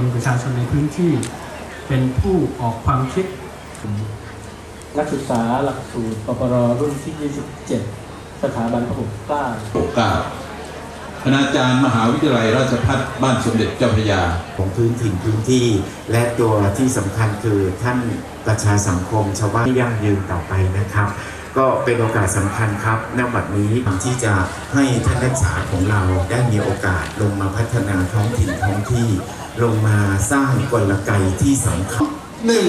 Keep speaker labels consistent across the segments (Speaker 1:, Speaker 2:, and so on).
Speaker 1: ลประชาชนในพื้นที่ เป็นผู้ออกความคิด นักศึกษาหลักสูตรปปรรุ่นที่ 27 สถาบันพระปกเกล้า
Speaker 2: 69คณาจารย์มหาวิทยาลัยราชภัฏบ้านสมเด็จเจ้าพระยา
Speaker 3: ของพื้นถิ่นพื้นที่ และตัวที่สำคัญคือท่านประชาสังคมชาวบ้านที่ยั่งยืนต่อไปนะครับ ก็เป็นโอกาสสำคัญครับณบัดนี้ที่จะให้ท่านนักศึกษาของเราได้มีโอกาสลงมาพัฒนาท้องถิ่นท้องที่ ลงมาสร้างกลไกที่สำคัญ
Speaker 2: หนึ่ง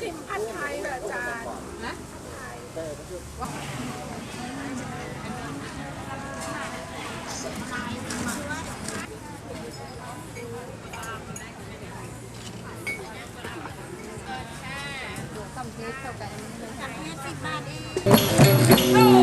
Speaker 2: ชิมผัดไทยเหรออา เท่ากันห้าสิบบาทเอง